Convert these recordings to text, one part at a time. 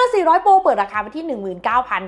Honor 400 Pro เปิดราคาไปที่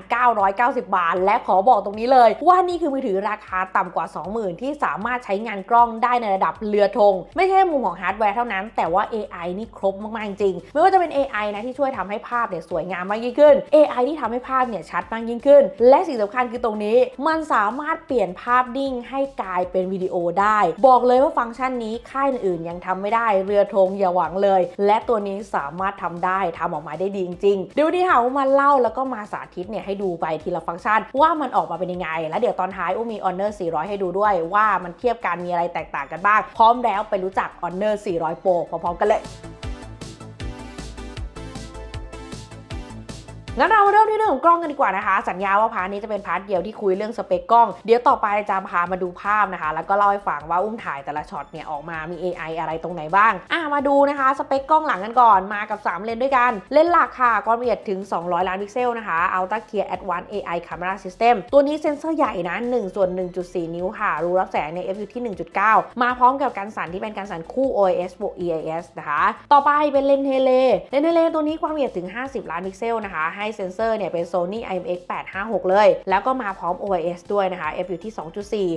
19,990 บาท และขอบอกตรงนี้เลย ว่านี่คือมือถือราคาต่ำกว่า 20,000 ที่สามารถใช้งานกล้องได้ในระดับเรือธง ไม่ใช่มุมของฮาร์ดแวร์เท่านั้น แต่ว่า AI นี่ครบมาก ๆ จริง ไม่ว่าจะเป็น AI นะที่ช่วยทำให้ภาพเนี่ยสวยงามมากยิ่งขึ้น AI ที่ทำให้ภาพเนี่ยชัดมากยิ่งขึ้น และสิ่งสำคัญคือตรงนี้ มันสามารถเปลี่ยนภาพนิ่งให้กลายเป็นวิดีโอได้ บอกเลยว่าฟังก์ชันนี้ค่ายอื่นยังทำไม่ได้เรือธงอย่าหวังเลย และตัวนี้สามารถทำได้ทำออกมาได้ดีจริงๆดี๋ยววันนี้ค่ะอุ้มมาเล่าแล้วก็มาสาธิตเนี่ยให้ดูไปทีละฟังก์ชัน ว่ามันออกมาเป็นยังไง แล้วเดี๋ยวตอนท้ายอุ้มมี Honor 400 ให้ดูด้วยว่ามันเทียบกันมีอะไรแตกต่างกันบ้าง พร้อมแล้วไปรู้จัก Honor 400 Pro พร้อมๆกันเลย งั้นเรามาเริ่มที่เรื่องของกล้องกันดีกว่านะคะ สัญญาว่าพาร์ทนี้จะเป็นพาร์ทเดียวที่คุยเรื่องสเปคกล้อง เดี๋ยวต่อไปจะพามาดูภาพนะคะ แล้วก็เล่าให้ฟังว่าอุ้มถ่ายแต่ละช็อตเนี่ยออกมามี AI อะไรตรงไหนบ้าง อะมาดูนะคะสเปคกล้องหลังกันก่อนมากับ 3 เลนด้วยกัน เลนหลักค่ะความละเอียดถึง 200 ล้านพิกเซลนะคะ Ultra Clear Advanced AI Camera System ตัวนี้เซ็นเซอร์ใหญ่นะ1ส่วน1.4 นิ้วค่ะ รูรับแสงใน f อยู่ที่ 1.9 มาพร้อมกับการสั่นที่เป็นการสั่นคู่ OIS บวก EIS นะคะ ต่อไปเป็นเลนเทเลเลนเทเลตัวนี้ความละเอียดถึง 50 ล้านพิกเซลนะคะให้เซ็นเซอร์เนี่ยเป็น Sony IMX 856 เลย แล้วก็มาพร้อม OIS ด้วยนะคะ f อยู่ที่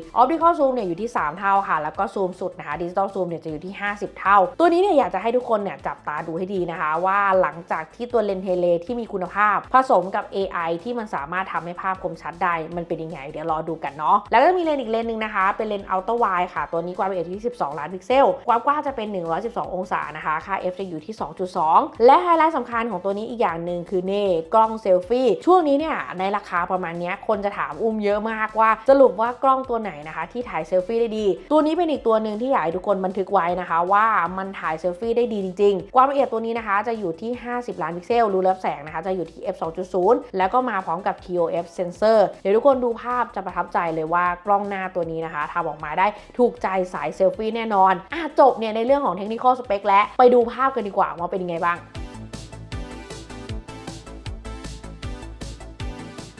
2.4 Optical Zoom เนี่ยอยู่ที่ 3 เท่าค่ะ แล้วก็ซูมสุดนะคะ Digital Zoom เนี่ยจะอยู่ที่ 50 เท่า ตัวนี้เนี่ยอยากจะให้ทุกคนเนี่ยจับตาดูให้ดีนะคะ ว่าหลังจากที่ตัวเลนเทเลที่มีคุณภาพ ผสมกับ AI ที่มันสามารถทำให้ภาพคมชัดได้ มันเป็นยังไง เดี๋ยวรอดูกันเนาะ แล้วก็มีเลนส์อีกเลนส์หนึ่งนะคะ เป็นเลนส์ Ultra Wide ค่ะ ตัวนี้ความละเอียดที่ 12 ล้านพิกเซล ความกว้างจะเป็น 112 องศานะคะ ค่า f จะอยู่ที่ 2.2 และไฮไลท์สำคัญของตัวนี้อีกอย่างหนึ่งคือเน่กล้องเซลฟี่ช่วงนี้เนี่ยในราคาประมาณนี้คนจะถามอุ้มเยอะมากว่าสรุปว่ากล้องตัวไหนนะคะ ที่ถ่ายเซลฟี่ได้ดี ตัวนี้เป็นอีกตัวหนึ่งที่อยากให้ทุกคนบันทึกไว้นะคะ ว่ามันถ่ายเซลฟี่ได้ดีจริง ๆ ความละเอียดตัวนี้นะคะจะอยู่ที่ 50 ล้านพิกเซลรูรับแสงนะคะจะอยู่ที่ f 2.0 แล้วก็มาพร้อมกับ TOF sensor เดี๋ยวทุกคนดูภาพจะประทับใจเลยว่ากล้องหน้าตัวนี้นะคะทำออกมาได้ถูกใจสายเซลฟี่แน่นอนอะจบเนี่ยในเรื่องของเทคนิคอลสเปคและไปดูภาพกันดีกว่าว่าเป็นยังไงบ้าง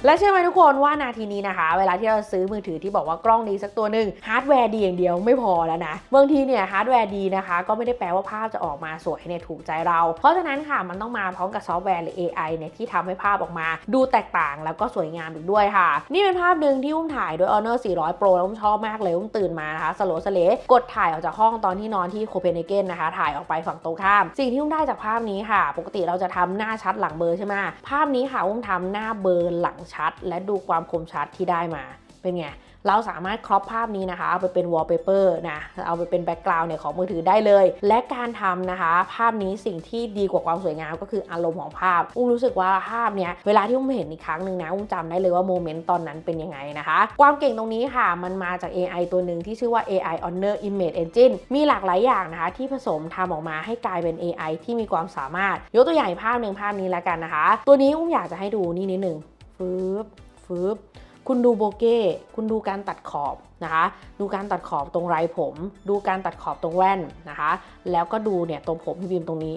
และเชื่อไหมทุกคนว่านาทีนี้นะคะ เวลาที่เราซื้อมือถือที่บอกว่ากล้องดีสักตัวหนึ่งฮาร์ดแวร์ดีอย่างเดียวไม่พอแล้วนะบางทีเนี่ยฮาร์ดแวร์ดีนะคะ ก็ไม่ได้แปลว่าภาพจะออกมาสวยเนี่ยถูกใจเรา เพราะฉะนั้นค่ะมันต้องมาพร้อมกับซอฟต์แวร์หรือ AI เนี่ยที่ทำให้ภาพออกมา ดูแตกต่างแล้วก็สวยงามอีกด้วยค่ะ นี่เป็นภาพหนึ่งที่อุ้มถ่ายด้วย Honor 400 Pro แล้วอุ้มชอบมากเลยอุ้มตื่นมานะคะสโลสเลกดถ่ายออกจากห้องตอนที่นอนที่โคเปนเฮเกนนะคะ ถ่ายออกไปฝั่งตรงข้าม สิ่งที่อุ้มได้จากภาพนี้ค่ะ ปกติเราจะทำหน้าชัดหลังเบลอใช่ไหมภาพนี้ค่ะอุ้มทำหน้าเบลอหลังชด และดูความคมชัดที่ได้มาเป็นไงเราสามารถครอปภาพนี้นะคะเอาไปเป็นวอลเปเปอร์นะเอาไปเป็นแบ็กกราวน์เนี่ยของมือถือได้เลย และการทำนะคะ ภาพนี้สิ่งที่ดีกว่าความสวยงามก็คืออารมณ์ของภาพ อุ้มรู้สึกว่าภาพเนี้ยเวลาที่อุ้มเห็นอีกครั้งหนึ่งนะอุ้มจำได้เลยว่าโมเมนต์ตอนนั้นเป็นยังไงนะคะ ความเก่งตรงนี้ค่ะ มันมาจาก AI ตัวหนึ่งที่ชื่อว่า AI Honor Image Engine มีหลากหลายอย่างนะคะ ที่ผสมทำออกมาให้กลายเป็น AI ที่มีความสามารถ ยกตัวอย่างอีกภาพหนึ่งภาพนี้แล้วกันนะคะ ตัวนี้อุ้มอยากจะให้ดูนี่นิดหนึ่ง ฟืบฟืบคุณดูโบเก้ คุณดูการตัดขอบนะคะ ดูการตัดขอบตรงไรผม ดูการตัดขอบตรงแว่นนะคะ แล้วก็ดูเนี่ยตรงผมพี่บีมตรงนี้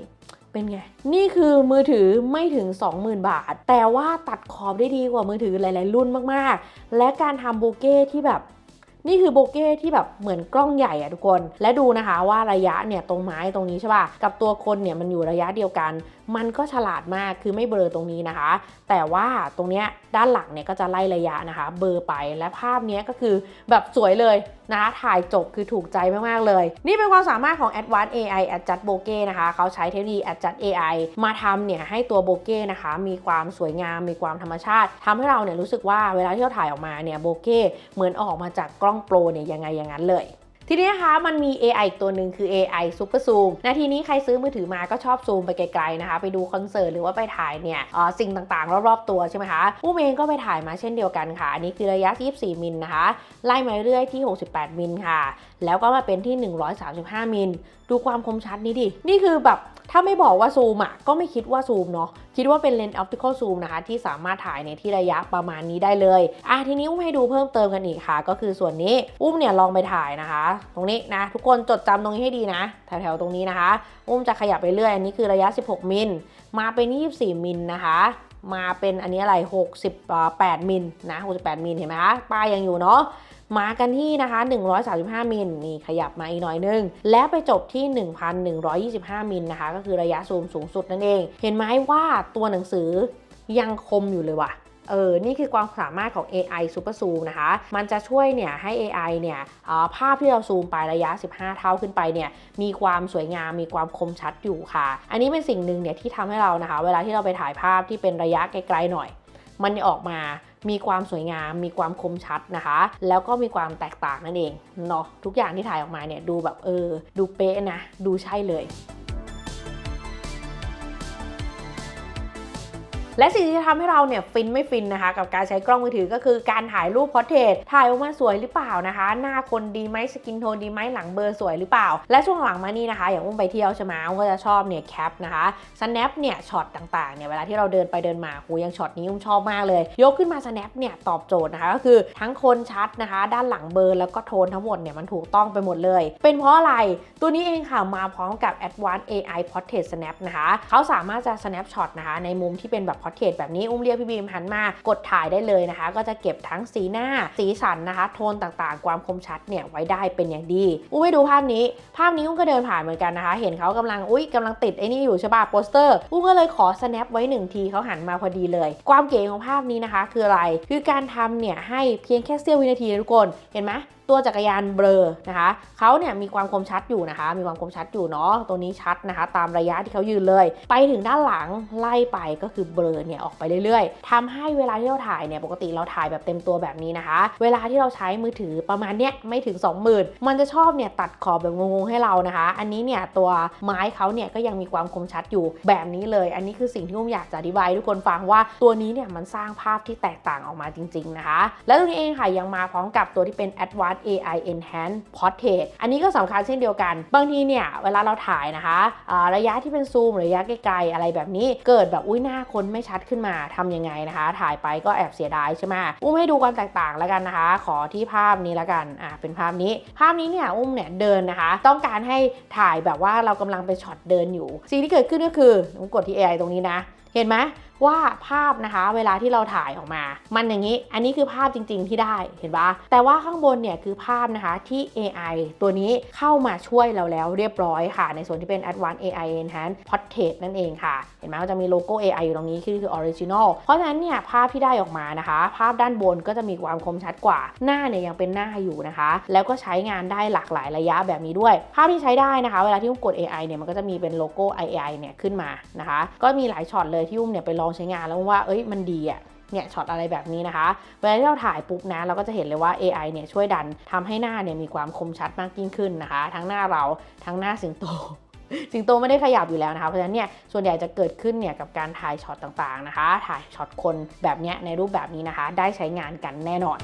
เป็นไง นี่คือมือถือไม่ถึง 20,000 บาท แต่ว่าตัดขอบได้ดีกว่ามือถือหลาย ๆ รุ่นมาก ๆ และการทำโบเก้ที่แบบ นี่คือโบเก้ที่แบบเหมือนกล้องใหญ่อะทุกคน และดูนะคะว่าระยะเนี่ยตรงไม้ตรงนี้ใช่ป่ะ กับตัวคนเนี่ยมันอยู่ระยะเดียวกัน มันก็ฉลาดมากคือไม่เบลอตรงนี้นะคะ แต่ว่าตรงเนี้ยด้านหลังเนี่ยก็จะไล่ระยะนะคะ เบลอไปและภาพเนี้ยก็คือแบบสวยเลยนะคะถ่ายจบคือถูกใจมากๆเลย นี่เป็นความสามารถของ Advanced AI Adjust Bokeh นะคะเขาใช้เทคโนโลยี Adjust AI มาทำเนี่ยให้ตัวโบเก้นะคะ มีความสวยงามมีความธรรมชาติทำให้เราเนี่ยรู้สึกว่าเวลาที่เราถ่ายออกมาเนี่ยโบเก้เหมือนออกมาจากกล้องโปรเนี่ยยังไงอย่างนั้นเลยทีนี้นะคะมันมี AI อีกตัวหนึ่งคือ AI Super Zoom นาทีนี้ใครซื้อมือถือมาก็ชอบซูมไปไกลๆนะคะ ไปดูคอนเสิร์ตหรือว่าไปถ่ายเนี่ยสิ่งต่างๆ รอบๆตัวใช่ไหมคะผู้เองก็ไปถ่ายมาเช่นเดียวกันค่ะ อันนี้คือระยะ 24 มิลนะคะ ไล่มาเรื่อยที่ 68 มิลค่ะแล้วก็มาเป็นที่ 135 มิล ดูความคมชัดนี้ดิ นี่คือแบบถ้าไม่บอกว่าซูมอะก็ไม่คิดว่าซูมเนาะคิดว่าเป็นเลนส์ optical zoom นะคะ ที่สามารถถ่ายในที่ระยะประมาณนี้ได้เลย อะทีนี้อุ้มให้ดูเพิ่มเติมกันอีกค่ะ ก็คือส่วนนี้อุ้มเนี่ยลองไปถ่ายนะคะ ตรงนี้นะ ทุกคนจดจำตรงนี้ให้ดีนะแถวๆตรงนี้นะคะ อุ้มจะขยับไปเรื่อยอันนี้คือระยะ 16 มิลมาเป็น 24 มิลนะคะมาเป็นอันนี้อะไร 68 มิลนะ 68 มิลเห็นไหมคะป้ายยังอยู่เนาะ มากันที่นะคะ 135 มิลนี่ขยับมาอีกหน่อยนึง และไปจบที่ 1,125 มิลนะคะ ก็คือระยะซูมสูงสุดนั่นเอง เห็นไหมว่าตัวหนังสือยังคมอยู่เลยว่ะเออ นี่คือความสามารถของ AI Super Zoom นะคะ มันจะช่วยเนี่ยให้ AI เนี่ยออภาพที่เราซูมไประยะ 15 เท่าขึ้นไปเนี่ยมีความสวยงาม มีความคมชัดอยู่ค่ะ อันนี้เป็นสิ่งหนึ่งเนี่ยที่ทำให้เรานะคะ เวลาที่เราไปถ่ายภาพที่เป็นระยะไกลๆหน่อย มันออกมา มีความสวยงาม มีความคมชัดนะคะ แล้วก็มีความแตกต่างนั่นเองเนาะทุกอย่างที่ถ่ายออกมาเนี่ยดูแบบเออ ดูเป๊ะนะ ดูใช่เลย และสิ่งที่จะทำให้เราเนี่ยฟินไม่ฟินนะคะ กับการใช้กล้องมือถือก็คือการถ่ายรูปพอร์เทรตถ่ายออกมาสวยหรือเปล่านะคะ หน้าคนดีไหมสกินโทนดีไหมหลังเบอร์สวยหรือเปล่า และช่วงหลังมานี่นะคะ อย่างอุ้มไปเที่ยวใช่ไหมอุ้มก็จะชอบเนี่ยแคปนะคะ snap เนี่ยช็อตต่างๆเนี่ยเวลาที่เราเดินไปเดินมาหูยังช็อตนี้อุ้มชอบมากเลย ยกขึ้นมา snap เนี่ยตอบโจทย์นะคะก็คือทั้งคนชัดนะคะ ด้านหลังเบอร์แล้วก็โทนทั้งหมดเนี่ยมันถูกต้องไปหมดเลย เป็นเพราะอะไรตัวนี้เองค่ะมาพร้อมกับ Advanced AI Portrait Snap นะคะเขาสามารถจะ snap shot นะคะในมุมที่เป็นแบบ portrait แบบนี้อุ้มเรียกพี่บีมหันมากดถ่ายได้เลยนะคะ ก็จะเก็บทั้งสีหน้าสีสันนะคะ โทนต่างๆ ความคมชัดเนี่ยไว้ได้เป็นอย่างดีอุ้มให้ดูภาพนี้ ภาพนี้อุ้มก็เดินผ่านเหมือนกันนะคะ เห็นเขากำลังอุ้ยกำลังติดไอ้นี่อยู่ใช่ป่ะโปสเตอร์อุ้มก็เลยขอ snap ไว้หนึ่งทีเขาหันมาพอดีเลย ความเก๋ของภาพนี้นะคะ คืออะไรคือการทำเนี่ยให้เพียงแค่เสี้ยววินาทีนะทุกคนเห็นไหม ตัวจักรยานเบลอนะคะเขาเนี่ยมีความคมชัดอยู่นะคะ มีความคมชัดอยู่เนาะตัวนี้ชัดนะคะ ตามระยะที่เขายืนเลย ไปถึงด้านหลังไล่ไปก็คือเบลอเนี่ยออกไปเรื่อยๆทำให้เวลาที่เราถ่ายเนี่ยปกติเราถ่ายแบบเต็มตัวแบบนี้นะคะ เวลาที่เราใช้มือถือประมาณเนี้ยไม่ถึง 20,000 มันจะชอบเนี่ยตัดขอบแบบงงๆให้เรานะคะ อันนี้เนี่ยตัวไม้เขาเนี่ยก็ยังมีความคมชัดอยู่แบบนี้เลย อันนี้คือสิ่งที่ผมอยากจะอธิบายทุกคนฟังว่าตัวนี้เนี่ยมันสร้างภาพที่แตกต่างออกมาจริง ๆนะคะ แล้วตัวนี้เองค่ะยังมาพร้อมกับตัวที่เป็น Advanced AI Enhanced Portrait อันนี้ก็สำคัญเช่นเดียวกัน บางทีเนี่ยเวลาเราถ่ายนะคะระยะที่เป็นซูมระยะไกลๆอะไรแบบนี้ เกิดแบบอุ้ยหน้าคนไม่ชัดขึ้นมาทำยังไงนะคะ ถ่ายไปก็แอบเสียดายใช่ไหมอุ้มให้ดูความแตกต่างแล้วกันนะคะ ขอที่ภาพนี้แล้วกันอ่าเป็นภาพนี้ ภาพนี้เนี่ยอุ้มเนี่ยเดินนะคะ ต้องการให้ถ่ายแบบว่าเรากำลังเป็นช็อตเดินอยู่ สิ่งที่เกิดขึ้นก็คืออุ้มกดที่ AI ตรงนี้นะ เห็นไหม ว่าภาพนะคะ เวลาที่เราถ่ายออกมา มันอย่างนี้ อันนี้คือภาพจริง ๆ ที่ได้เห็นปะแต่ว่าข้างบนเนี่ยคือภาพนะคะที่ AI ตัวนี้เข้ามาช่วยเราแล้วเรียบร้อยค่ะ ในส่วนที่เป็น Advanced AI Enhanced Portrait นั่นเองค่ะ เห็นไหมว่าจะมีโลโก้ AI อยู่ตรงนี้คือคือ Original เพราะฉะนั้นเนี่ยภาพที่ได้ออกมานะคะ ภาพด้านบนก็จะมีความคมชัดกว่า หน้าเนี่ยยังเป็นหน้าอยู่นะคะ แล้วก็ใช้งานได้หลากหลายระยะแบบนี้ด้วย ภาพที่ใช้ได้นะคะ เวลาที่อุ้มกด AI เนี่ยมันก็จะมีเป็นโลโก้ AI เนี่ยขึ้นมานะคะ ก็มีหลายช็อตเลยที่อุ้มเนี่ยไปลองใช้งานแล้วว่าเอ้ยมันดีอะเนี่ยช็อตอะไรแบบนี้นะคะ เวลาที่เราถ่ายปุ๊บนะ เราก็จะเห็นเลยว่า AI เนี่ยช่วยดันทำให้หน้าเนี่ยมีความคมชัดมากยิ่งขึ้นนะคะ ทั้งหน้าเราทั้งหน้าสิงโตสิงโตไม่ได้ขยับอยู่แล้วนะคะ เพราะฉะนั้นเนี่ยส่วนใหญ่จะเกิดขึ้นเนี่ยกับการถ่ายช็อตต่างๆนะคะ ถ่ายช็อตคนแบบเนี้ยในรูปแบบนี้นะคะ ได้ใช้งานกันแน่นอน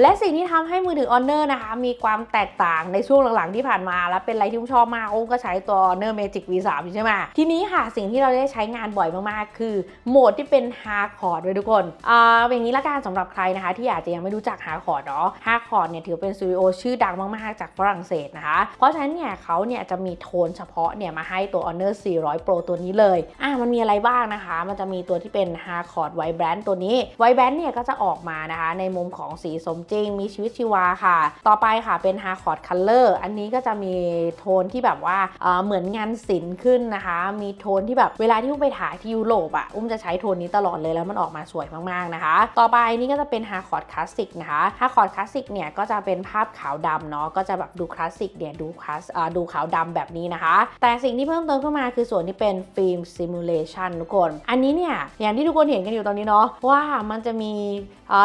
และสิ่งที่ทำให้มือถือ Honor นะคะ มีความแตกต่างในช่วงหลังๆที่ผ่านมา และเป็นอะไรที่ผมชอบมากอุ้มก็ใช้ตัว Honor Magic V3 อยู่ใช่ไหมทีนี้ค่ะสิ่งที่เราได้ใช้งานบ่อยมากๆ คือโหมดที่เป็น Hardcore ด้วยทุกคนอ่าอย่างนี้ละกันสำหรับใครนะคะ ที่อาจจะยังไม่รู้จัก Hardcore เนาะ Hardcore เนี่ยถือเป็นสตูดิโอชื่อดังมากๆ จากฝรั่งเศสนะคะ เพราะฉะนั้นเนี่ยเขาเนี่ยจะมีโทนเฉพาะเนี่ยมาให้ตัว Honor 400 Pro ตัวนี้เลยอะมันมีอะไรบ้างนะคะ มันจะมีตัวที่เป็น Hardcore Vibrant ตัวนี้ Vibrant เนี่ยก็จะออกมานะคะในมุมของสีสมจริง มีชีวิตชีวาค่ะ ต่อไปค่ะเป็น Hardcore Color อันนี้ก็จะมีโทนที่แบบว่าเอ่อเหมือนงานศิลป์ขึ้นนะคะ มีโทนที่แบบเวลาที่อุ้มไปถ่ายที่ยุโรปอะอุ้มจะใช้โทนนี้ตลอดเลยแล้วมันออกมาสวยมากๆนะคะ ต่อไปนี่ก็จะเป็น Hardcore Classic นะคะ Hardcore Classic เนี่ยก็จะเป็นภาพขาวดำเนาะก็จะแบบดูคลาสสิกเนี่ยดูคลาสดูขาวดำแบบนี้นะคะ แต่สิ่งที่เพิ่มเติมเข้ามาคือส่วนที่เป็นฟิล์มซิมูเลชันทุกคน อันนี้เนี่ยอย่างที่ทุกคนเห็นกันอยู่ตอนนี้เนาะว่ามันจะมี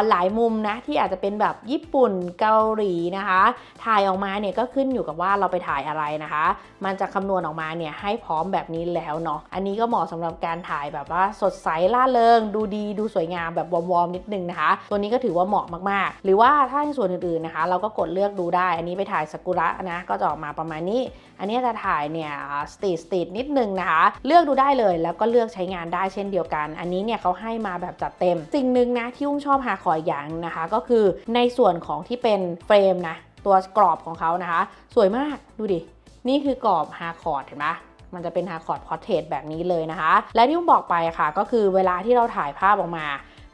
หลายมุมนะที่อาจจะเป็นแบบญี่ปุ่นเกาหลีนะคะ ถ่ายออกมาเนี่ยก็ขึ้นอยู่กับว่าเราไปถ่ายอะไรนะคะ มันจะคำนวณออกมาเนี่ยให้พร้อมแบบนี้แล้วเนาะอันนี้ก็เหมาะสำหรับการถ่ายแบบว่าสดใสล่าเริง ดูดีดูสวยงามแบบวอร์มๆนิดนึงนะคะ ตัวนี้ก็ถือว่าเหมาะมากๆ หรือว่าถ้าในส่วนอื่นๆนะคะ เราก็กดเลือกดูได้ อันนี้ไปถ่ายซากุระนะก็จะออกมาประมาณนี้ อันนี้จะถ่ายเนี่ยสตรีทสตรีทนิดนึงนะคะ เลือกดูได้เลยแล้วก็เลือกใช้งานได้เช่นเดียวกัน อันนี้เนี่ยเขาให้มาแบบจัดเต็ม สิ่งหนึ่งนะที่อุ้มชอบหาขออย่างหนึ่งนะคะ ก็คือในในส่วนของที่เป็นเฟรมนะ ตัวกรอบของเขานะคะ สวยมากดูดิ นี่คือกรอบฮาคอร์ดเห็นไหมมันจะเป็นฮาคอร์ดพอร์เทรตแบบนี้เลยนะคะ และที่ผมบอกไปค่ะ ก็คือเวลาที่เราถ่ายภาพออกมา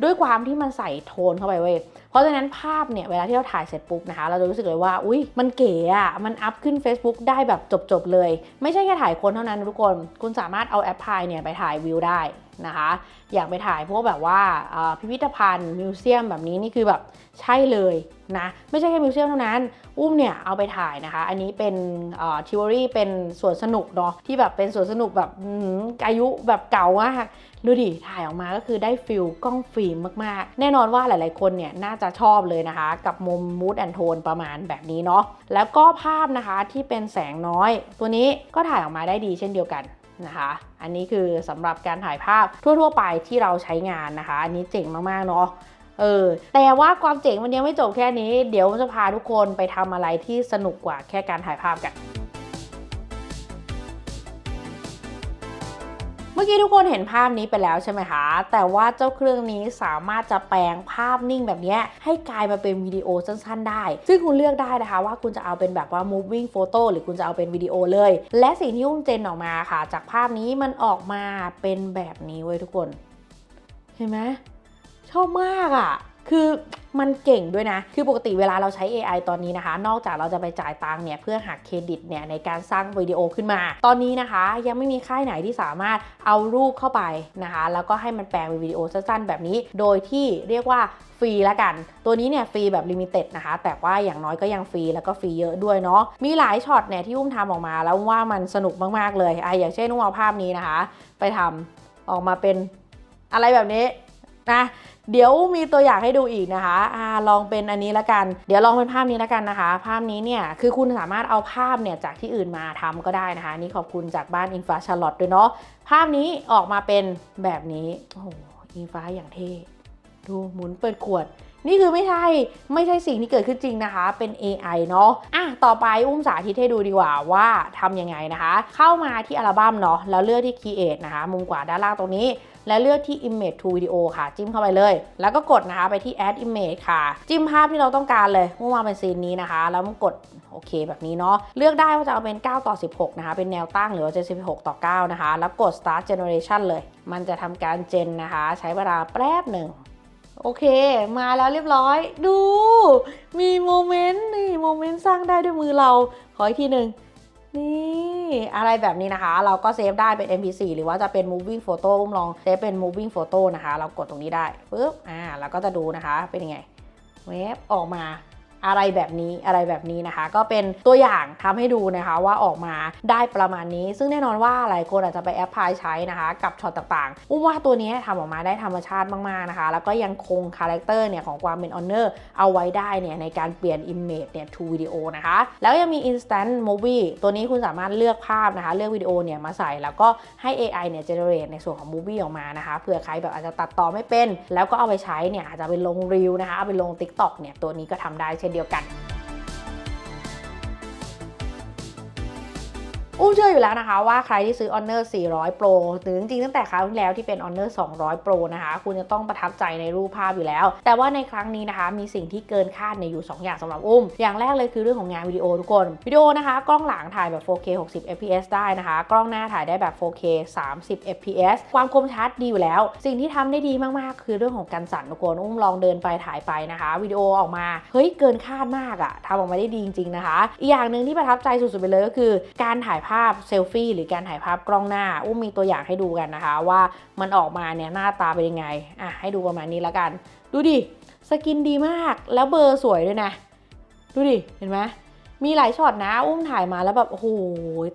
ด้วยความที่มันใส่โทนเข้าไปเว้ยเพราะฉะนั้นภาพเนี่ยเวลาที่เราถ่ายเสร็จปุ๊บนะคะ เราจะรู้สึกเลยว่าอุ้ยมันเก๋อะมันอัพขึ้น Facebook ได้แบบจบๆเลย ไม่ใช่แค่ถ่ายคนเท่านั้นทุกคน คุณสามารถเอาแอปพลายเนี่ยไปถ่ายวิวได้ นะคะ อยากไปถ่ายพวกแบบว่าพิพิธภัณฑ์มิวเซียมแบบนี้นี่คือแบบใช่เลยนะไม่ใช่แค่มิวเซียมเท่านั้น อุ้มเนี่ยเอาไปถ่ายนะคะ อันนี้เป็นทิวอรี่เป็นสวนสนุกเนาะที่แบบเป็นสวนสนุกแบบอื้อหืออายุแบบเก่ามากดูดิถ่ายออกมาก็คือได้ฟิลกล้องฟิล์มมากๆ แน่นอนว่าหลายๆคนเนี่ยน่าจะชอบเลยนะคะ กับมุมมูดแอนโทนประมาณแบบนี้เนาะแล้วก็ภาพนะคะที่เป็นแสงน้อย ตัวนี้ก็ถ่ายออกมาได้ดีเช่นเดียวกัน นะคะ อันนี้คือสำหรับการถ่ายภาพทั่วๆไปที่เราใช้งานนะคะ อันนี้เจ๋งมากๆเนาะเออแต่ว่าความเจ๋งมันยังไม่จบแค่นี้ เดี๋ยวจะพาทุกคนไปทำอะไรที่สนุกกว่าแค่การถ่ายภาพกัน เมื่อกี้ทุกคนเห็นภาพนี้ไปแล้วใช่ไหมคะ แต่ว่าเจ้าเครื่องนี้สามารถจะแปลงภาพนิ่งแบบนี้ให้กลายมาเป็นวิดีโอสั้นๆ ได้ ซึ่งคุณเลือกได้นะคะ ว่าคุณจะเอาเป็นแบบว่า moving photo หรือคุณจะเอาเป็นวิดีโอเลย และสิ่งที่อุ้มเจนออกมาค่ะ จากภาพนี้มันออกมาเป็นแบบนี้เว้ยทุกคน เห็นไหมชอบมากอะ่ะ คือ มันเก่งด้วยนะ คือปกติเวลาเราใช้ AI ตอนนี้นะคะ นอกจากเราจะไปจ่ายตังค์เนี่ยเพื่อหักเครดิตเนี่ยในการสร้างวิดีโอขึ้นมา ตอนนี้นะคะ ยังไม่มีค่ายไหนที่สามารถเอารูปเข้าไปนะคะ แล้วก็ให้มันแปลงเป็นวิดีโอสั้นๆแบบนี้ โดยที่เรียกว่าฟรีละกัน ตัวนี้เนี่ยฟรีแบบลิมิเต็ดนะคะ แต่ว่าอย่างน้อยก็ยังฟรีแล้วก็ฟรีเยอะด้วยเนาะ มีหลายช็อตเนี่ยที่อุ้มทำออกมาแล้วว่ามันสนุกมากๆเลยอะอย่างเช่นอุ้มเอาภาพนี้นะคะ ไปทำออกมาเป็นอะไรแบบนี้นะ เดี๋ยวมีตัวอย่างให้ดูอีกนะคะอาลองเป็นอันนี้ละกัน เดี๋ยวลองเป็นภาพนี้ละกันนะคะ ภาพนี้เนี่ยคือคุณสามารถเอาภาพเนี่ยจากที่อื่นมาทำก็ได้นะคะ นี่ขอบคุณจากบ้านอินฟาชาร์ลอตด้วยเนาะ ภาพนี้ออกมาเป็นแบบนี้ โอ้โหอินฟ้าอย่างเท่ ดูหมุนเปิดขวด นี่คือไม่ใช่ไม่ใช่สิ่งที่เกิดขึ้นจริงนะคะ เป็น AI เนาะอะต่อไปอุ้มสาธิตให้ดูดีกว่าว่าทำยังไงนะคะ เข้ามาที่อัลบั้มเนาะแล้วเลือกที่ Create นะคะ มุมขวาด้านล่างตรงนี้ แล้วเลือกที่ Image to Video ค่ะ จิ้มเข้าไปเลย แล้วก็กดนะคะไปที่ Add Image ค่ะ จิ้มภาพที่เราต้องการเลยมุ่งมาเป็นซีนนี้นะคะ แล้วมันกดโอเคแบบนี้เนาะเลือกได้ว่าจะเอาเป็น 9 ต่อ 16 นะคะ เป็นแนวตั้งหรือว่าจะ16 ต่อ 9 นะคะ แล้วกด Start Generation เลย มันจะทำการเจนนะคะ ใช้เวลาแป๊บหนึ่ง โอเค มาแล้วเรียบร้อย ดู มีโมเมนต์นี่โมเมนต์สร้างได้ด้วยมือเรา ขออีกทีหนึ่งนี่อะไรแบบนี้นะคะ เราก็เซฟได้เป็น MP4 หรือว่าจะเป็น moving photo อุ้มลองเซฟเป็น moving photo นะคะ เรากดตรงนี้ได้ปึ๊บอ่าเราก็จะดูนะคะเป็นยังไงเว็บออกมา อะไรแบบนี้อะไรแบบนี้นะคะ ก็เป็นตัวอย่างทำให้ดูนะคะว่าออกมาได้ประมาณนี้ ซึ่งแน่นอนว่าหลายคนอาจจะไปแอปพลายใช้นะคะกับช็อตต่างๆอุ้มว่าตัวนี้ทำออกมาได้ธรรมชาติมากๆนะคะ แล้วก็ยังคงคาแรคเตอร์เนี่ยของความเป็น Honor เอาไว้ได้เนี่ยในการเปลี่ยน Image เนี่ย to video นะคะ แล้วยังมี Instant Movie ตัวนี้คุณสามารถเลือกภาพนะคะ เลือกวิดีโอเนี่ยมาใส่แล้วก็ให้ AI เนี่ย generate ในส่วนของ movie ออกมานะคะเผื่อใครแบบอาจจะตัดต่อไม่เป็น แล้วก็เอาไปใช้เนี่ยอาจจะไปลง reel นะคะเอาไปลง TikTok เนี่ยตัวนี้ก็ทำได้เช่นเดียวกัน อุ้มเชื่ออยู่แล้วนะคะว่าใครที่ซื้อ Honor 400 Pro หรือจริงๆตั้งแต่คราวที่แล้วที่เป็น Honor 200 Pro นะคะ คุณจะต้องประทับใจในรูปภาพอยู่แล้ว แต่ว่าในครั้งนี้นะคะ มีสิ่งที่เกินคาดในอยู่ 2 อย่างสำหรับอุ้ม อย่างแรกเลยคือเรื่องของงานวิดีโอทุกคน วิดีโอนะคะ กล้องหลังถ่ายแบบ 4K 60 fps ได้นะคะ กล้องหน้าถ่ายได้แบบ 4K 30 fps ความคมชัดดีอยู่แล้ว สิ่งที่ทำได้ดีมากๆ คือเรื่องของการสั่นทุกคนอุ้มลองเดินไปถ่ายไปนะคะ วิดีโอออกมาเฮ้ยเกินคาดมากอะทำออกมาได้ดีจริงๆนะคะ อีกอย่างหนึ่งที่ประทับใจสุดๆไปเลยก็คือการถ่ายภาพเซลฟี่หรือการถ่ายภาพกล้องหน้า อุ้มมีตัวอย่างให้ดูกันนะคะ ว่ามันออกมาเนี่ยหน้าตาเป็นยังไง อะให้ดูประมาณนี้แล้วกัน ดูดิ สกินดีมาก แล้วเบอร์สวยด้วยนะ ดูดิ เห็นไหมมีหลายช็อตนะ อุ้มถ่ายมาแล้วแบบโอ้โห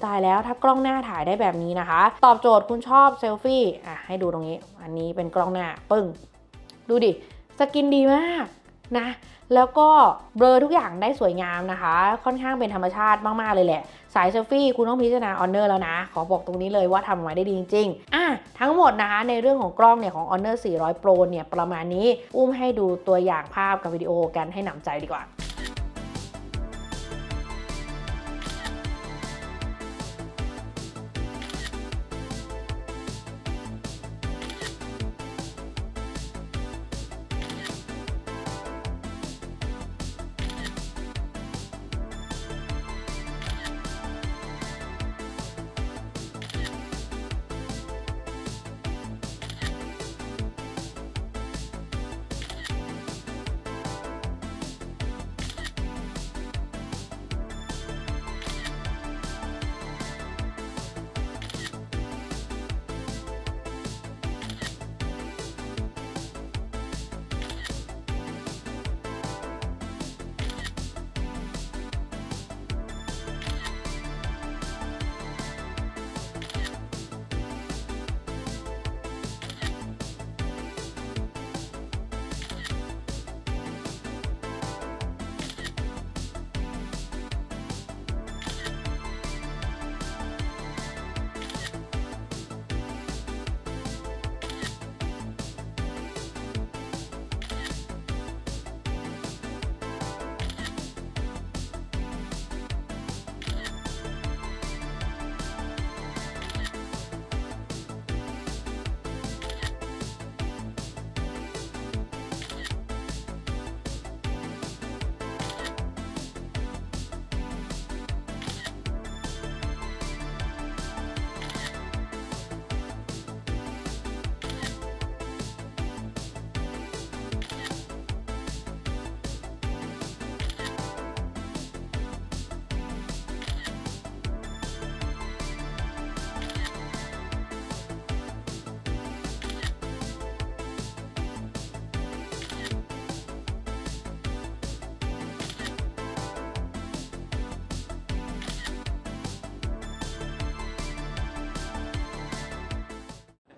ตายแล้วถ้ากล้องหน้าถ่ายได้แบบนี้นะคะ ตอบโจทย์คุณชอบเซลฟี่อะให้ดูตรงนี้ อันนี้เป็นกล้องหน้าปึ้ง ดูดิ สกินดีมาก นะ แล้วก็เบลอทุกอย่างได้สวยงามนะคะ ค่อนข้างเป็นธรรมชาติมาก ๆ เลยแหละ สายเซลฟี่คุณต้องพิจารณาออเนอร์แล้วนะ ขอบอกตรงนี้เลยว่าทำออกมาได้ดีจริง ๆ อะ ทั้งหมดนะคะ ในเรื่องของกล้องเนี่ยของ Honor 400 Pro เนี่ยประมาณนี้ อุ้มให้ดูตัวอย่างภาพกับวิดีโอกันให้หนำใจดีกว่า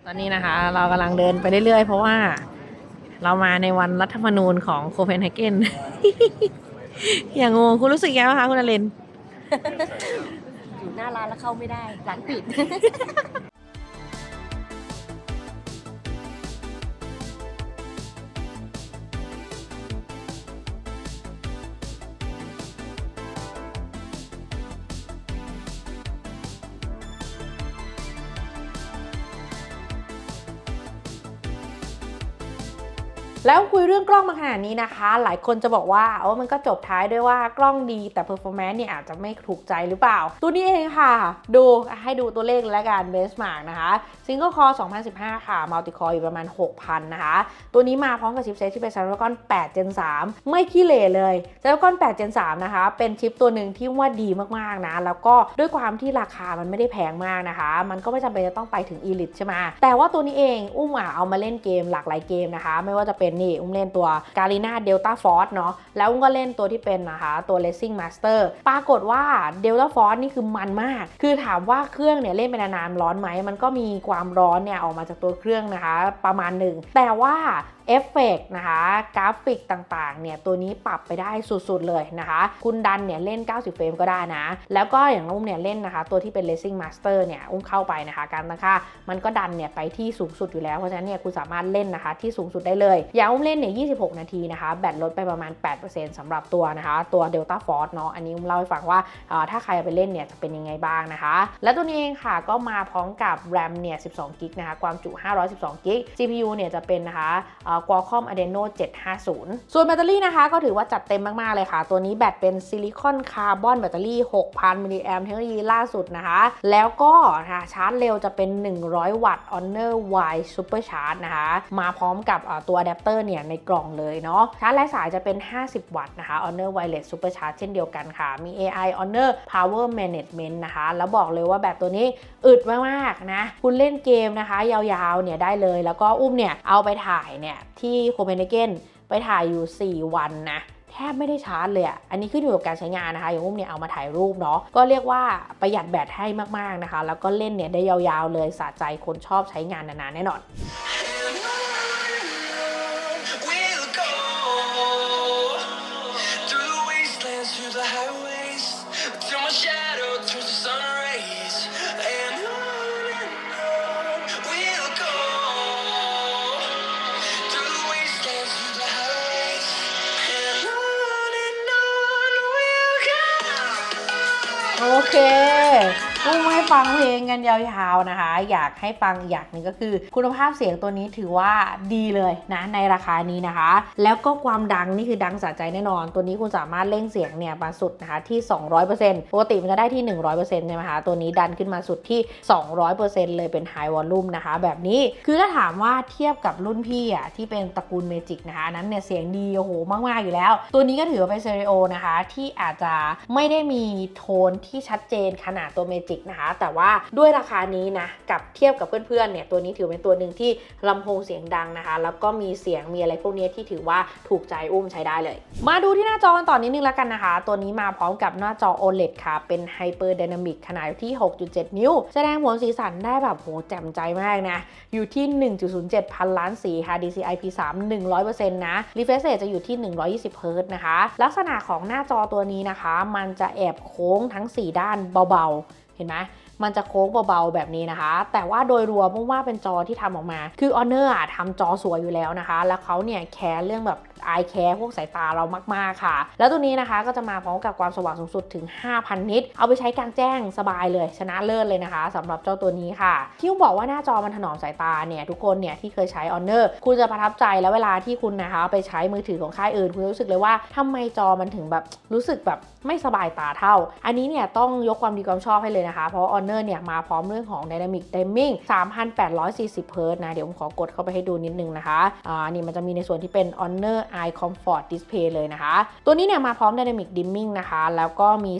ตอนนี้นะคะ เรากำลังเดินไปเรื่อยๆ เพราะว่าเรามาในวันรัฐธรรมนูญของโคเปนเฮเกน อย่างงงคุณรู้สึกยังไงบ้างคะคุณอเลนอยู่หน้าร้านแล้วเข้าไม่ได้ร้านปิด แล้วคุยเรื่องกล้องมาขนาดนี้นะคะ หลายคนจะบอกว่าโอ้มันก็จบท้ายด้วยว่ากล้องดีแต่ performance เนี่ยอาจจะไม่ถูกใจหรือเปล่า ตัวนี้เองค่ะ ดูให้ดูตัวเลขเละกันเบสมาร์กนะคะ Single Core 2015 ค่ะ Multi Core อยู่ประมาณ 6,000 นะคะ ตัวนี้มาพร้อมกับชิปเซตที่เป็น Snapdragon 8 Gen 3 ไม่ขี้เหร่เลย Snapdragon 8 Gen 3 นะคะ เป็นชิปตัวหนึ่งที่ว่าดีมากๆนะ แล้วก็ด้วยความที่ราคามันไม่ได้แพงมากนะคะ มันก็ไม่จำเป็นจะต้องไปถึง Elite ใช่ไหมแต่ว่าตัวนี้เองอุ้มอะเอามาเล่นเกมหลากหลายเกมนะคะ ไม่ว่าจะเป็นนี่ อุ้มเล่นตัวกาลิน่าเดลต้าฟอร์สเนาะแล้วอุ้มก็เล่นตัวที่เป็นนะคะตัวเลสซิ่งมาสเตอร์ปรากฏว่าเดลต้าฟอร์สนี่คือมันมาก คือถามว่าเครื่องเนี่ยเล่นไปนานร้อนไหมมันก็มีความร้อนเนี่ยออกมาจากตัวเครื่องนะคะ ประมาณหนึ่งแต่ว่าเอฟเฟกนะคะ กราฟิกต่างๆ เนี่ย ตัวนี้ปรับไปได้สุดๆ เลยนะคะ คุณดันเนี่ยเล่น 90 เฟรมก็ได้นะ แล้วก็อย่างอุ้มเนี่ยเล่นนะคะ ตัวที่เป็น Racing Master เนี่ยอุ้มเข้าไปนะคะ การตั้งค่ามันก็ดันเนี่ยไปที่สูงสุดอยู่แล้ว เพราะฉะนั้นเนี่ยคุณสามารถเล่นนะคะที่สูงสุดได้เลย อย่างอุ้มเล่นเนี่ย 26 นาทีนะคะ แบตลดไปประมาณ 8%สำหรับตัวนะคะ ตัว Delta Force เนาะ อันนี้อุ้มเล่าให้ฟังว่าถ้าใครเอาไปเล่นเนี่ยจะเป็นยังไงบ้างนะคะ และตัวนี้เองค่ะก็มาพร้อมกับ RAM เนี่ย 12 กิกนะคะ ความจุ 512 กิก CPU เนี่ยจะเป็นนะคะ Qualcomm Adreno 750 ส่วนแบตเตอรี่นะคะก็ถือว่าจัดเต็มมากๆเลยค่ะ ตัวนี้แบตเป็นซิลิคอนคาร์บอนแบตเตอรี่ 6,000มิลลิแอมเทคโนโลยีล่าสุดนะคะ แล้วก็นะคะชาร์จเร็วจะเป็น 100 วัตต์ Honor Y Super Charge นะคะ มาพร้อมกับตัวอะแดปเตอร์เนี่ยในกล่องเลยเนาะชาร์จไร้สายจะเป็น 50 วัตต์นะคะ Honor Wireless Super Charge เช่นเดียวกันค่ะ มี AI Honor Power Management นะคะ แล้วบอกเลยว่าแบบตัวนี้อึดมากๆนะ คุณเล่นเกมนะคะ ยาวๆเนี่ยได้เลย แล้วก็อุ้มเนี่ยเอาไปถ่ายเนี่ยที่โคเปนเฮเกนไปถ่ายอยู่ 4 วันนะแทบไม่ได้ชาร์จเลยอะอันนี้ขึ้นอยู่กับการใช้งานนะคะ อย่างอุ้มเนี่ยเอามาถ่ายรูปเนาะ ก็เรียกว่าประหยัดแบตให้มากๆนะคะ แล้วก็เล่นเนี่ยได้ยาวๆเลยสะใจคนชอบใช้งานนานๆแน่นอน โอเค กุ้งให้ฟังเพลงกันยาวๆนะคะ อยากให้ฟังอีกอย่างหนึ่งก็คือ คุณภาพเสียงตัวนี้ถือว่าดีเลยนะในราคานี้นะคะ แล้วก็ความดังนี่คือดังสะใจแน่นอน ตัวนี้คุณสามารถเร่งเสียงเนี่ยมาสุดนะคะที่ 200%ปกติมันจะได้ที่ 100%ใช่ไหมคะตัวนี้ดันขึ้นมาสุดที่ 200%เลยเป็นไฮวอลลุ่มนะคะ แบบนี้คือถ้าถามว่าเทียบกับรุ่นพี่อะที่เป็นตระกูลเมจิกนะคะนั้นเนี่ยเสียงดีโอ้โหมากๆอยู่แล้ว ตัวนี้ก็ถือว่าเป็นสเตอริโอนะคะที่อาจจะไม่ได้มีโทนที่ชัดเจนขนาดตัวเมจิกนะคะ แต่ว่าด้วยราคานี้นะกับเทียบกับเพื่อนๆเนี่ยตัวนี้ถือเป็นตัวหนึ่งที่ลำโพงเสียงดังนะคะ แล้วก็มีเสียงมีอะไรพวกนี้ที่ถือว่าถูกใจอุ้มใช้ได้เลย มาดูที่หน้าจอกันต่อนนิดนึงแล้วกันนะคะ ตัวนี้มาพร้อมกับหน้าจอ OLED ค่ะ เป็น Hyper Dynamic ขนาดที่ 6.7 นิ้ว แสดงผลสีสันได้แบบโหแจ่มใจมากนะ อยู่ที่ 1.07 พันล้านสีค่ะ DCI P3 100%นะ Refresh Rate จะอยู่ที่ 120 Hz นะคะ ลักษณะของหน้าจอตัวนี้นะคะ มันจะแอบโค้งทั้ง 4 ด้านเบาๆ เห็นไหมมันจะโค้งเบาๆแบบนี้นะคะ แต่ว่าโดยรวมมุ่งว่าเป็นจอที่ทำออกมา คือ Honor อะทำจอสวยอยู่แล้วนะคะ แล้วเขาเนี่ยแคร์เรื่องแบบ eye care พวกสายตาเรามากๆค่ะ แล้วตัวนี้นะคะก็จะมาพร้อมกับความสว่างสูงสุดถึง 5,000 นิต เอาไปใช้กลางแจ้งสบายเลย ชนะเลิศเลยนะคะสำหรับเจ้าตัวนี้ค่ะ ที่ผมบอกว่าหน้าจอมันถนอมสายตาเนี่ยทุกคนเนี่ยที่เคยใช้ Honor คุณจะประทับใจแล้วเวลาที่คุณนะคะเอาไปใช้มือถือของค่ายอื่น คุณจะรู้สึกเลยว่าทำไมจอมันถึงแบบรู้สึกแบบไม่สบายตาเท่า อันนี้เนี่ยต้องยกความดีความชอบให้เลยนะคะ เพราะว่า Honor เนี่ยมาพร้อมเรื่องของ Dynamic Dimming 3,840 Hz นะ เดี๋ยวผมขอกดเข้าไปให้ดูนิดนึงนะคะ อ่า นี่มันจะมีในส่วนที่เป็น Honor Eye Comfort Display เลยนะคะ ตัวนี้เนี่ยมาพร้อม Dynamic Dimming นะคะ แล้วก็มี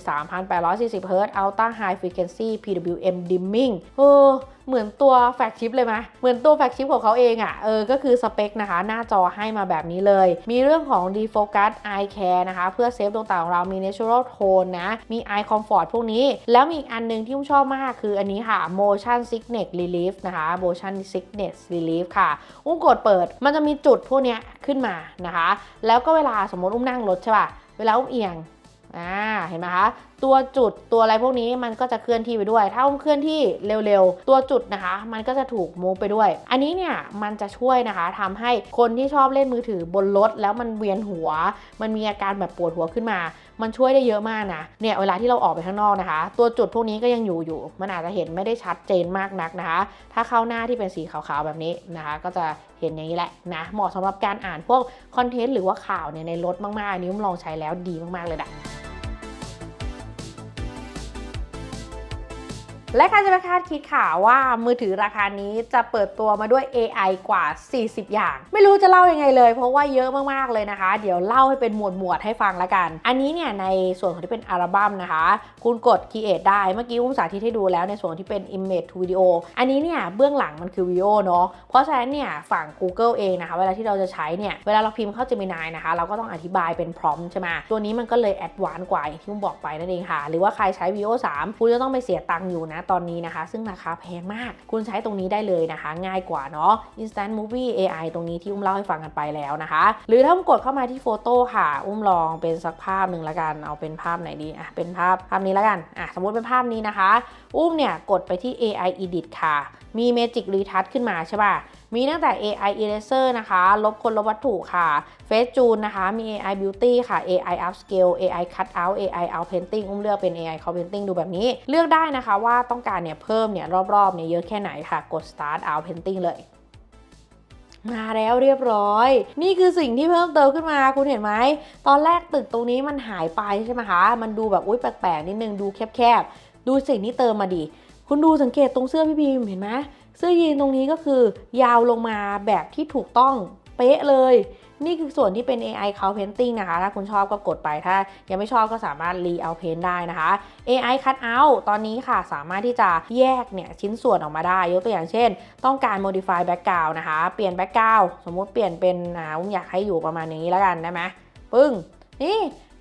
3,840 Hz Ultra High Frequency PWM Dimming เออเหมือนตัวแฟลกชิปเลยไหมเหมือนตัวแฟลกชิปของเขาเองอะ่ะเออก็คือสเปคนะคะ หน้าจอให้มาแบบนี้เลย มีเรื่องของ defocus eye care นะคะ เพื่อเซฟดวงตาของเรามี natural tone นะ มี eye comfort พวกนี้ แล้วมีอีกอันหนึงที่อุ้มชอบมากคืออันนี้ค่ะ motion sickness relief นะคะ motion sickness relief ค่ะ อุ้มกดเปิดมันจะมีจุดพวกนี้ขึ้นมานะคะ แล้วก็เวลาสมมติอุ้มนั่งรถใช่ป่ะเวลาอุ้มเอียง อ่าเห็นไหมคะตัวจุดตัวอะไรพวกนี้มันก็จะเคลื่อนที่ไปด้วย ถ้าอุ้มเคลื่อนที่เร็วๆ ตัวจุดนะคะ มันก็จะถูกมูฟไปด้วย อันนี้เนี่ยมันจะช่วยนะคะทำให้คนที่ชอบเล่นมือถือบนรถ แล้วมันเวียนหัว มันมีอาการแบบปวดหัวขึ้นมา มันช่วยได้เยอะมากนะเนี่ยเวลาที่เราออกไปข้างนอกนะคะ ตัวจุดพวกนี้ก็ยังอยู่อยู่ มันอาจจะเห็นไม่ได้ชัดเจนมากนักนะคะ ถ้าเข้าหน้าที่เป็นสีขาวๆแบบนี้นะคะ ก็จะเห็นอย่างนี้แหละนะเหมาะสำหรับการอ่านพวกคอนเทนต์หรือว่าข่าวเนี่ยในรถมากๆอันนี้อุ้มลองใช้แล้วดีมากๆเลยนะ และใครจะไปคาดคิดค่ะว่ามือถือราคานี้จะเปิดตัวมาด้วย AI กว่า 40 อย่าง ไม่รู้จะเล่ายังไงเลย เพราะว่าเยอะมากๆเลยนะคะ เดี๋ยวเล่าให้เป็นหมวดหมวดให้ฟังละกัน อันนี้เนี่ยในส่วนของที่เป็นอัลบั้มนะคะ คุณกด Create ได้ เมื่อกี้อุ้มสาธิตให้ดูแล้วในส่วนที่เป็น Image to Video อันนี้เนี่ยเบื้องหลังมันคือวิดีโอเนาะ เพราะฉะนั้นเนี่ยฝั่ง Google เองนะคะ เวลาที่เราจะใช้เนี่ย เวลาเราพิมพ์เข้า Gemini นะคะ เราก็ต้องอธิบายเป็นพร้อมใช่ไหมตัวนี้มันก็เลยแอดวานซ์กว่าอย่างที่อุ้มบอกไปนั่นเองค่ะ หรือว่าใครใช้ Vio 3 คุณจะต้องไปเสียตังค์อยู่นะตอนนี้นะคะ ซึ่งราคาแพงมาก คุณใช้ตรงนี้ได้เลยนะคะ ง่ายกว่าเนาะ Instant Movie AI ตรงนี้ที่อุ้มเล่าให้ฟังกันไปแล้วนะคะ หรือถ้าอุ้มกดเข้ามาที่โฟโต้ค่ะ อุ้มลองเป็นสักภาพหนึ่งละกัน เอาเป็นภาพไหนดีอะเป็นภาพภาพนี้ละกันอะสมมติเป็นภาพนี้นะคะ อุ้มเนี่ยกดไปที่ AI Edit ค่ะ มี Magic Retouch ขึ้นมาใช่ป่ะ มีตั้งแต่ AI Eraser นะคะ ลบคนลบวัตถุค่ะ Face Tune นะคะ มี AI Beauty ค่ะ AI Upscale AI Cutout AI Out Painting อุ้มเลือกเป็น AI Out Painting ดูแบบนี้ เลือกได้นะคะว่าต้องการเนี่ยเพิ่มเนี่ยรอบๆเนี่ยเยอะแค่ไหนค่ะ กด Start Out Painting เลยมาแล้วเรียบร้อย นี่คือสิ่งที่เพิ่มเติมขึ้นมาคุณเห็นไหม ตอนแรกตึกตรงนี้มันหายไปใช่ไหมคะ มันดูแบบอุ้ยแปลกๆนิดนึงดูแคบๆ ดูสิ่งที่เติมมาดิคุณดูสังเกตตรงเสื้อพี่บีมเห็นไหมเสื้อยีนตรงนี้ก็คือยาวลงมาแบบที่ถูกต้องเป๊ะเลย นี่คือส่วนที่เป็น AI Count Painting นะคะ ถ้าคุณชอบก็กดไป ถ้ายังไม่ชอบก็สามารถ re out paint ได้นะคะ AI Cut Out ตอนนี้ค่ะสามารถที่จะแยกเนี่ยชิ้นส่วนออกมาได้ ยกตัวอย่างเช่น ต้องการ modify background นะคะ เปลี่ยน background สมมุติเปลี่ยนเป็นอ่าผมอยากให้อยู่ประมาณนี้แล้วกันได้ไหมปึ้ง นี่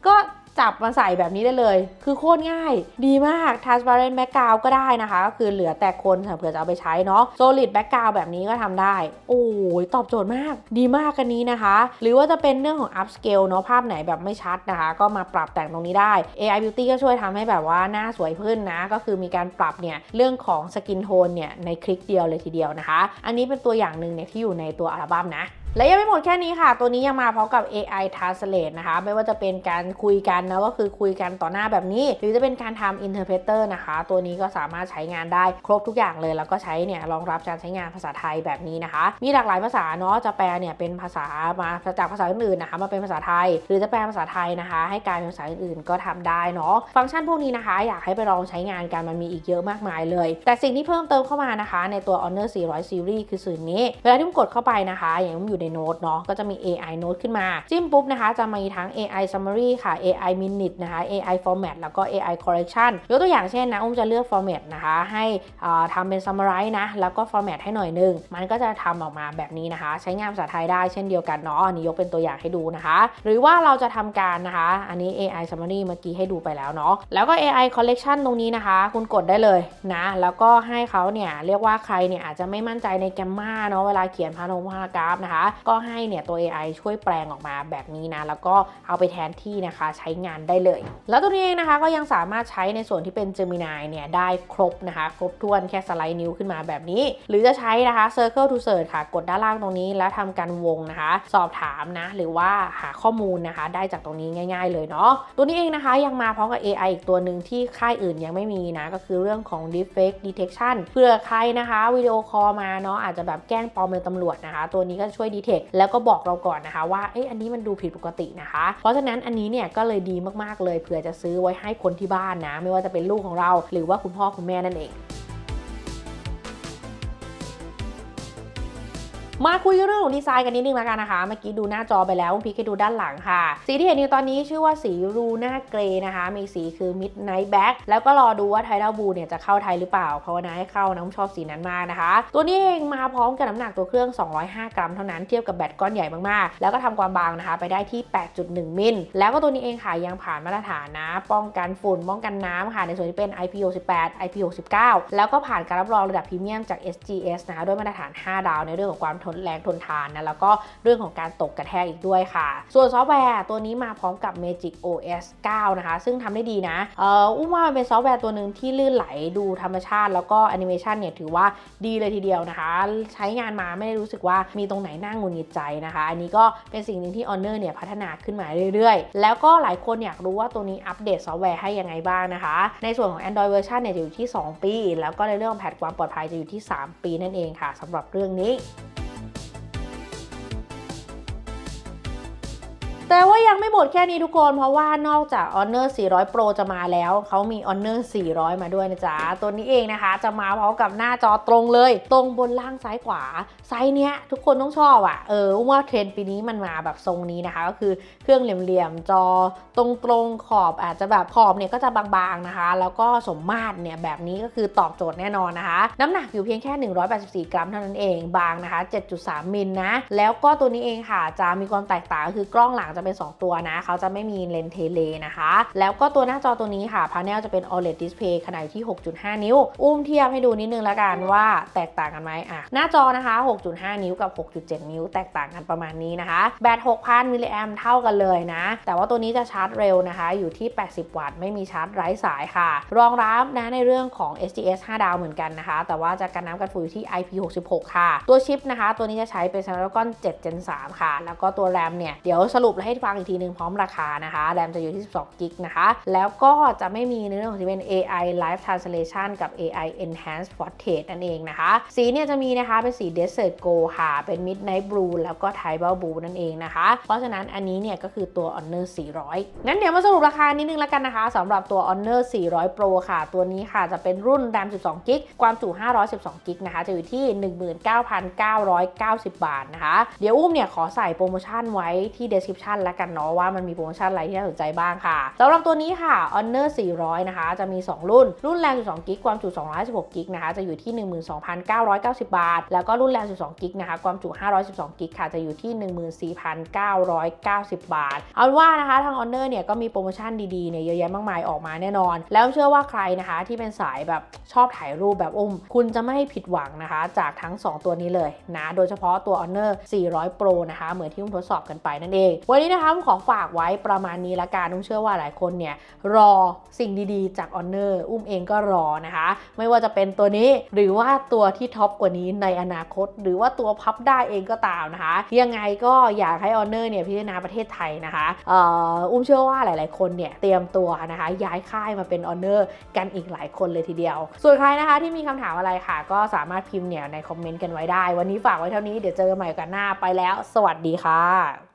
ก็ จับมาใส่แบบนี้ได้เลย คือโคตรง่าย ดีมาก transparent background ก็ได้นะคะ ก็คือเหลือแต่คนเผื่อจะเอาไปใช้เนาะ solid background แบบนี้ก็ทำได้ โอ้ยตอบโจทย์มาก ดีมากกันนี้นะคะ หรือว่าจะเป็นเรื่องของ upscale เนาะ ภาพไหนแบบไม่ชัดนะคะ ก็มาปรับแต่งตรงนี้ได้ AI beauty ก็ช่วยทำให้แบบว่าหน้าสวยขึ้นนะ ก็คือมีการปรับเนี่ยเรื่องของ skin tone เนี่ยในคลิกเดียวเลยทีเดียวนะคะ อันนี้เป็นตัวอย่างหนึ่งเนี่ยที่อยู่ในตัวอัลบั้มนะ และยังไม่หมดแค่นี้ค่ะ ตัวนี้ยังมาพร้อมกับ AI Translate นะคะ ไม่ว่าจะเป็นการคุยกันนะก็คือคุยกันต่อหน้าแบบนี้ หรือจะเป็นการทำ Interpreter นะคะ ตัวนี้ก็สามารถใช้งานได้ครบทุกอย่างเลย แล้วก็ใช้เนี่ยรองรับการใช้งานภาษาไทยแบบนี้นะคะ มีหลากหลายภาษาเนาะ จะแปลเนี่ยเป็นภาษามาจากภาษาอื่นๆนะคะ มาเป็นภาษาไทย หรือจะแปลภาษาไทยนะคะ ให้กลายเป็นภาษาอื่นๆ ก็ทำได้เนาะ ฟังก์ชันพวกนี้นะคะ อยากให้ไปลองใช้งานกัน มันมีอีกเยอะมากมายเลย แต่สิ่งที่เพิ่มเติมเข้ามานะคะ ในตัว Honor 400 Series คือสื่อนี้ เวลาที่ผมกดเข้าไปนะคะ อย่างผมอยู่ในโน้ตเนาะก็จะมี AI Note ขึ้นมา จิ้มปุ๊บนะคะ จะมีทั้ง AI Summary ค่ะ AI Minute นะคะ AI Format แล้วก็ AI Correction ยกตัวอย่างเช่นนะอุ้มจะเลือก Format นะคะ ให้อ่าทำเป็น Summarize นะ แล้วก็ Format ให้หน่อยนึง มันก็จะทำออกมาแบบนี้นะคะ ใช้งานภาษาไทยได้เช่นเดียวกันเนาะอันนี้ยกเป็นตัวอย่างให้ดูนะคะ หรือว่าเราจะทำการนะคะ อันนี้ AI Summary เมื่อกี้ให้ดูไปแล้วเนาะแล้วก็ AI Collection ตรงนี้นะคะ คุณกดได้เลยนะ แล้วก็ให้เขาเนี่ยเรียกว่าใครเนี่ยอาจจะไม่มั่นใจในแกมมาเนาะเวลาเขียนพาโนพารากราฟนะคะก็ให้เนี่ยตัว AI ช่วยแปลงออกมาแบบนี้นะ แล้วก็เอาไปแทนที่นะคะใช้งานได้เลย แล้วตัวนี้เองนะคะก็ยังสามารถใช้ในส่วนที่เป็น Gemini เนี่ยได้ครบนะคะ ครบถ้วนแค่สไลด์นิ้วขึ้นมาแบบนี้ หรือจะใช้นะคะ Circle to Search ค่ะ กดด้านล่างตรงนี้แล้วทำการวงนะคะ สอบถามนะ หรือว่าหาข้อมูลนะคะ ได้จากตรงนี้ง่าย ๆ เลยเนาะตัวนี้เองนะคะยังมาพร้อมกับ AI อีกตัวหนึ่งที่ค่ายอื่นยังไม่มีนะ ก็คือเรื่องของ Deepfake Detection เพื่อใครนะคะวิดีโอคอลมาเนาะอาจจะแบบแกล้งปลอมเป็นตำรวจนะคะ ตัวนี้ก็ช่วย detect แล้วก็บอกเราก่อนนะคะว่าเอ้ยอันนี้มันดูผิดปกตินะคะ เพราะฉะนั้นอันนี้เนี่ยก็เลยดีมากๆเลยเผื่อจะซื้อไว้ให้คนที่บ้านนะ ไม่ว่าจะเป็นลูกของเรา หรือว่าคุณพ่อคุณแม่นั่นเอง มาคุยเรื่องของดีไซน์กันนิดนึงแล้วกันนะคะ เมื่อกี้ดูหน้าจอไปแล้วพี่ให้ดูด้านหลังค่ะ สีที่เห็นอยู่ตอนนี้ชื่อว่าสีรูน่าเกรนะคะ มีสีคือ Midnight Black แล้วก็รอดูว่าไทด l บูเนี่ยจะเข้าไทยหรือเปล่า เพราะว่านะให้เข้าน้องชอบสีนั้นมากนะคะ ตัวนี้เองมาพร้อมกับน้ำหนักตัวเครื่อง 205 กรัมเท่านั้นเทียบกับแบตก้อนใหญ่มากๆ แล้วก็ทำความบางนะคะไปได้ที่ 8.1 มิล แล้วก็ตัวนี้เองค่ะยังผ่านมาตรฐานนะ ป้องกันฝุ่นป้องกันน้ำค่ะในส่วนที่เป็น IP68 IP69 แล้วก็ผ่านการรับรองระดับพรีเมียมจาก SGS นะคะด้วยมาตรฐาน 5 ดาวในเรื่องของความทนแรงทนทานนะแล้วก็เรื่องของการตกกระแทกอีกด้วยค่ะ ส่วนซอฟต์แวร์ตัวนี้มาพร้อมกับ Magic OS 9 นะคะ ซึ่งทำได้ดีนะเอ่ออุ้มว่ามันเป็นซอฟต์แวร์ตัวหนึ่งที่ลื่นไหลดูธรรมชาติ แล้วก็แอนิเมชันเนี่ยถือว่าดีเลยทีเดียวนะคะ ใช้งานมาไม่ได้รู้สึกว่ามีตรงไหนน่าหงุนงิดใจนะคะ อันนี้ก็เป็นสิ่งหนึ่งที่ Honor เนี่ยพัฒนาขึ้นมาเรื่อยๆ แล้วก็หลายคนอยากรู้ว่าตัวนี้อัปเดตซอฟต์แวร์ให้ยังไงบ้างนะคะ ในส่วนของ Android เวอร์ชันเนี่ยจะอยู่ที่ 2 ปี แล้วก็ในเรื่องของแพทความปลอดภัยจะอยู่ที่ 3 ปีนั่นเองค่ะสำหรับเรื่องนี้ แต่ว่ายังไม่หมดแค่นี้ทุกคน เพราะว่านอกจาก Honor 400 Pro จะมาแล้ว เขามี Honor 400 มาด้วยนะจ๊ะ ตัวนี้เองนะคะ จะมาพร้อมกับหน้าจอตรงเลย ตรงบนล่างซ้ายขวา ไซส์เนี้ยทุกคนต้องชอบอะ่ะ เออว่าเทรนด์ปีนี้มันมาแบบทรงนี้นะคะ ก็คือเครื่องเหลี่ยมๆ จอตรงๆขอบอาจจะแบบขอบเนี่ยก็จะบางๆนะคะ แล้วก็สมมาตรเนี่ยแบบนี้ก็คือตอบโจทย์แน่นอนนะคะ น้ำหนักอยู่เพียงแค่ 184 กรัมเท่านั้นเอง บางนะคะ 7.3 มิลนะ แล้วก็ตัวนี้เองค่ะ จะมีความแตกต่างก็คือกล้องหลังจะเป็น 2 ตัวนะ เขาจะไม่มีเลนเทเลนะคะ แล้วก็ตัวหน้าจอตัวนี้ค่ะพาเนลจะเป็น OLED display ขนาดที่ 6.5 นิ้ว อุ้มเทียบให้ดูนิดนึงแล้วกันว่าแตกต่างกันไหมอะหน้าจอนะคะ 6.5 นิ้วกับ 6.7 นิ้ว แตกต่างกันประมาณนี้นะคะ แบต 6,000 มิลลิแอมเท่ากันเลยนะ แต่ว่าตัวนี้จะชาร์จเร็วนะคะ อยู่ที่ 80 วัตต์ ไม่มีชาร์จไร้สายค่ะ รองรับนะในเรื่องของ SGS 5 ดาวเหมือนกันนะคะ แต่ว่าจะกันน้ำกันฝุ่นอยู่ที่ IP66 ค่ะ ตัวชิปนะคะ ตัวนี้จะใช้เป็น Snapdragon 7 Gen 3 ค่ะ แล้วก็ตัวแรมเนี่ย เดี๋ยวสรุปให้ฟังอีกทีหนึ่งพร้อมราคานะคะแรมจะอยู่ที่ 12กิกนะคะแล้วก็จะไม่มีในเรื่องของที่เป็น AI Live Translation กับ AI Enhanced Portrait นั่นเองนะคะ สีเนี่ยจะมีนะคะเป็นสี Desert Gold ค่ะ เป็น Midnight Blue แล้วก็ Tribal Blue นั่นเองนะคะ เพราะฉะนั้นอันนี้เนี่ยก็คือตัว Honor 400 งั้นเดี๋ยวมาสรุปราคานิดนึงแล้วกันนะคะสำหรับตัว Honor 400 Pro ค่ะ ตัวนี้ค่ะจะเป็นรุ่น RAM 12กิกความจุ 512กิกนะคะ จะอยู่ที่ 19,990 บาทนะคะ เดี๋ยวอุ้มเนี่ยขอใส่โปรโมชั่นไว้ที่ description ล้วกันเนาะว่ามันมีโปรโมชั่นอะไรที่น่าสนใจบ้างค่ะสำหรับตัวนี้ค่ะ Honor 400 นะคะ จะมี 2 รุ่น รุ่นแรง 12 กิก ความจุ216กิกนะคะ จะอยู่ที่ 12,990 บาท แล้วก็รุ่นแรง 12 กิกนะคะ ความจุ 512 กิกค่ะ จะอยู่ที่ 14,990 บาท เอาว่านะคะ ทาง Honor เนี่ยก็มีโปรโมชั่นดีๆ เนี่ยเยอะแยะมากมายออกมาแน่นอน แล้วเชื่อว่าใครนะคะที่เป็นสายแบบชอบถ่ายรูปแบบอุ้ม คุณจะไม่ผิดหวังนะคะ จากทั้ง 2 ตัวนี้เลยนะ โดยเฉพาะตัว Honor 400 Pro นะคะ เหมือนที่อุ้มทดสอบกันไปนั่นเองวันนี้นะคะอุ้มขอฝากไว้ประมาณนี้ละกันอุ้มเชื่อว่าหลายคนเนี่ยรอสิ่งดีๆจาก Honor อุ้มเองก็รอนะคะ ไม่ว่าจะเป็นตัวนี้หรือว่าตัวที่ท็อปกว่านี้ในอนาคต หรือว่าตัวพับได้เองก็ตามนะคะ ยังไงก็อยากให้ Honor เนี่ยพิจารณาประเทศไทยนะคะอ,อ,อุ้มเชื่อว่าหลาย ๆ คนเนี่ยเตรียมตัวนะคะ ย้ายค่ายมาเป็น Honor กันอีกหลายคนเลยทีเดียว ส่วนใครนะคะที่มีคำถามอะไรค่ะ ก็สามารถพิมพ์เนี่ยในคอมเมนต์กันไว้ได้ วันนี้ฝากไว้เท่านี้เดี๋ยวเจอกันใหม่กันหน้าไปแล้ว สวัสดีค่ะ